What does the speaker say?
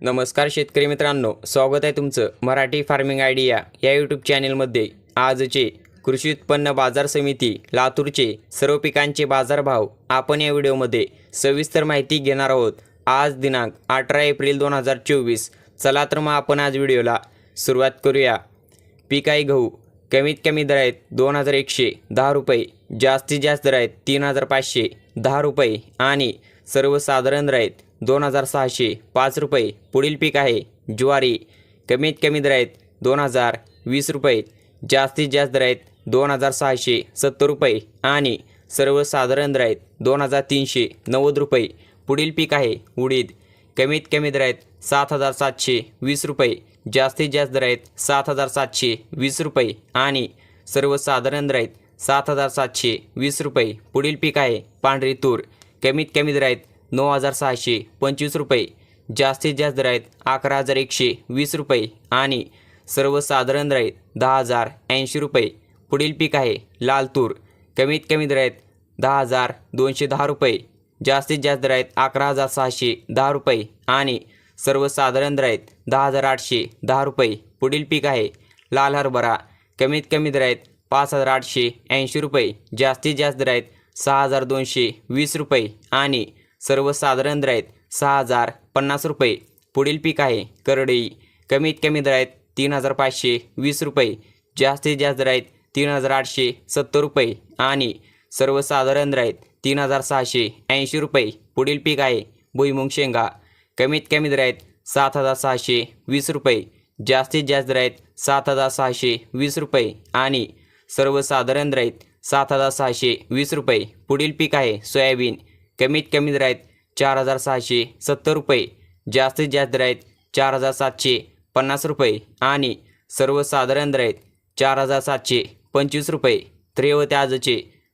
नमस्कार शेतकरी मित्रांनो स्वागत आहे तुमचं मराठी फार्मिंग आयडिया या यूट्यूब चॅनेलमध्ये आजचे कृषी उत्पन्न बाजार समिती लातूरचे सर्व पिकांचे बाजारभाव आपण या व्हिडिओमध्ये सविस्तर माहिती घेणार आहोत. आज दिनांक अठरा एप्रिल दोन हजार चोवीस. चला तर मग आपण आज व्हिडिओला सुरुवात करूया. पीक आहे गहू कमीत कमी दर आहेत दोन हजार एकशे दहा रुपये जास्तीत जास्त दर आहेत तीन हजार पाचशे दहा रुपये आणि सर्वसाधारण दर आहेत दोन हजार सहाशे पाच रुपये. पुढील पीक आहे ज्वारी. कमीत कमी दर आहेत दोन हजार वीस रुपये जास्तीत जास्त दर आहेत दोन हजार सहाशे सत्तर रुपये आणि सर्वसाधारण दर आहेत दोन हजार तीनशे नव्वद रुपये. पुढील पीक आहे उडीद. कमीत कमी दर आहेत सात हजार सातशे वीस रुपये जास्तीत जास्त दर आहेत सात हजार सातशे वीस रुपये आणि सर्वसाधारण दर आहेत सात हजार सातशे वीस रुपये. पुढील पीक आहे पांढरी तूर कमीत कमी दर आहेत नऊ हजार सहाशे पंचवीस रुपये जास्तीत जास्त दर आहेत अकरा हजार एकशे वीस रुपये आणि सर्वसाधारण दर आहेत दहा हजार ऐंशी रुपये. पुढील पीक आहे लाल तूर कमीत कमी दर आहेत दहा हजार दोनशे दहा रुपये. जास्तीत जास्त दर आहेत अकरा हजार सहाशे दहा रुपये आणि सर्वसाधारण दर आहेत दहा हजार आठशे दहा रुपये. पुढील पीक आहे लाल हरभरा. कमीत कमी दर आहेत पाच हजार आठशे ऐंशी रुपये. जास्तीत जास्त दर आहेत सहा हजार दोनशे वीस रुपये आणि सर्वसाधारण दर आहेत सहा हजार पन्नास रुपये. पुढील पीक आहे करडई. कमीत कमी दर आहेत तीन हजार पाचशे वीस रुपये. जास्तीत जास्त दर आहेत तीन हजार आठशे सत्तर रुपये आणि सर्वसाधारण दर आहेत तीन हजार सहाशे ऐंशी रुपये. पुढील पीक आहे भुईमुंग शेंगा. कमीत कमी दर आहेत सात हजार सहाशे वीस रुपये. जास्तीत जास्त दर आहेत सात हजार सहाशे वीस रुपये. आणि सर्वसाधारण दर आहेत सात हजार सहाशे वीस रुपये. पुढील पीक आहे सोयाबीन. कमीत कमी दर आहेत चार हजार सहाशे सत्तर रुपये. जास्तीत जास्त दर आहेत चार हजार सातशे पन्नास रुपये. आणि सर्वसाधारण दर आहेत चार हजार सातशे पंचवीस रुपये. त्रेव त्याजचे आजचे